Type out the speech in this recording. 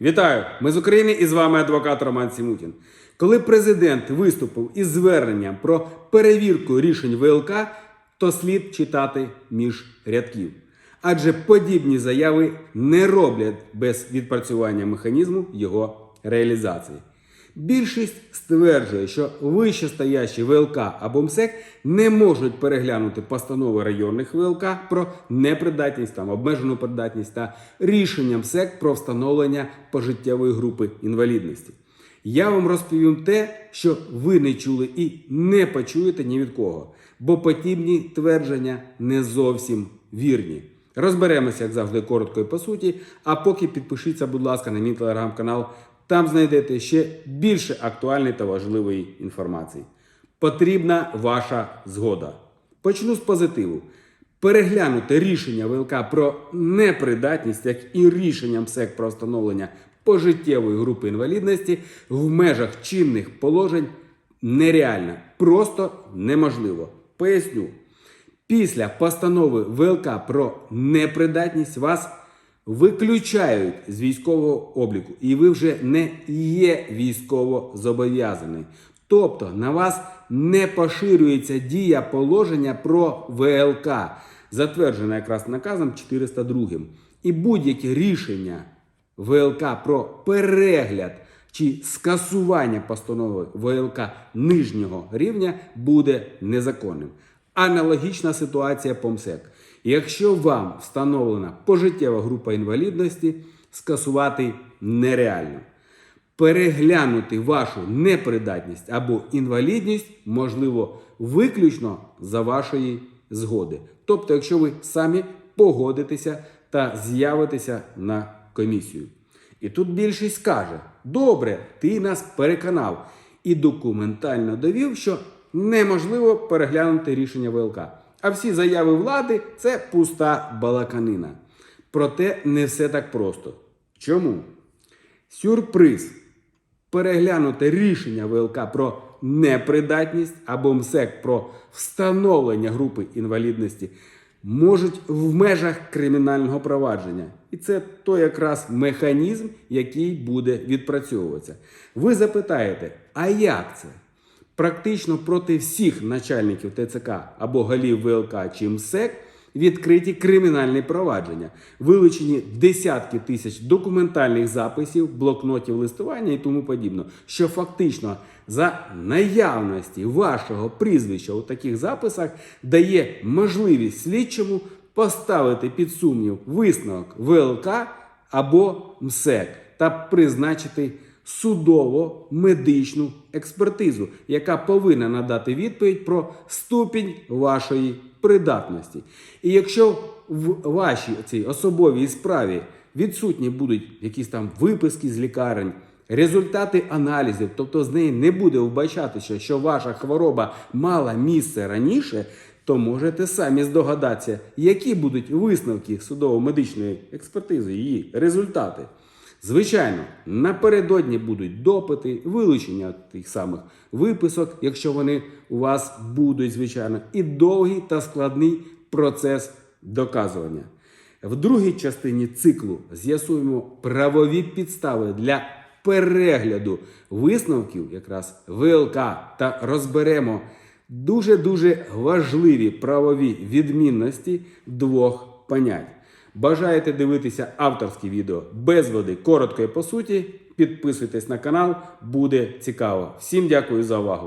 Вітаю! Ми з України і з вами адвокат Роман Сімутін. Коли президент виступив із зверненням про перевірку рішень ВЛК, то слід читати між рядків. Адже подібні заяви не роблять без відпрацювання механізму його реалізації. Більшість стверджує, що вищестоящі ВЛК або МСЕК не можуть переглянути постанови районних ВЛК про непридатність, там, обмежену придатність та рішення МСЕК про встановлення пожиттєвої групи інвалідності. Я вам розповім те, що ви не чули і не почуєте ні від кого, бо подібні твердження не зовсім вірні. Розберемося, як завжди, коротко і по суті. А поки підпишіться, будь ласка, на мій телеграм-канал. Там знайдете ще більше актуальної та важливої інформації. Потрібна ваша згода. Почну з позитиву. Переглянути рішення ВЛК про непридатність, як і рішення МСЕК про встановлення пожиттєвої групи інвалідності в межах чинних положень нереально, просто неможливо. Поясню. Після постанови ВЛК про непридатність вас виключають з військового обліку, і ви вже не є військово зобов'язаний. Тобто на вас не поширюється дія положення про ВЛК, затверджена якраз наказом 402. І будь-які рішення ВЛК про перегляд чи скасування постанови ВЛК нижнього рівня буде незаконним. Аналогічна ситуація по МСЕК. Якщо вам встановлена пожиттєва група інвалідності, скасувати нереально. Переглянути вашу непридатність або інвалідність можливо виключно за вашої згоди. Тобто, якщо ви самі погодитеся та з'явитеся на комісію. І тут більшість скаже: добре, ти нас переконав і документально довів, що неможливо переглянути рішення ВЛК. А всі заяви влади це пуста балаканина. Проте не все так просто. Чому? Сюрприз. Переглянути рішення ВЛК про непридатність або МСЕК про встановлення групи інвалідності можуть в межах кримінального провадження. І це той якраз механізм, який буде відпрацьовуватися. Ви запитаєте, а як це? Практично проти всіх начальників ТЦК або голів ВЛК чи МСЕК відкриті кримінальні провадження, вилучені десятки тисяч документальних записів, блокнотів листування і тому подібне, що фактично за наявності вашого прізвища у таких записах дає можливість слідчому поставити під сумнів висновок ВЛК або МСЕК та призначити судово медичну експертизу, яка повинна надати відповідь про ступінь вашої придатності. І якщо в вашій цій особовій справі відсутні будуть якісь там виписки з лікарень, результати аналізів, тобто з неї не буде вбачатися, що ваша хвороба мала місце раніше, то можете самі здогадатися, які будуть висновки судово-медичної експертизи, її результати. Звичайно, напередодні будуть допити, вилучення тих самих виписок, якщо вони у вас будуть, звичайно, і довгий та складний процес доказування. В другій частині циклу з'ясуємо правові підстави для перегляду висновків, якраз ВЛК, та розберемо дуже-дуже важливі правові відмінності двох понять. Бажаєте дивитися авторські відео без води, коротко і по суті. Підписуйтесь на канал, буде цікаво. Всім дякую за увагу.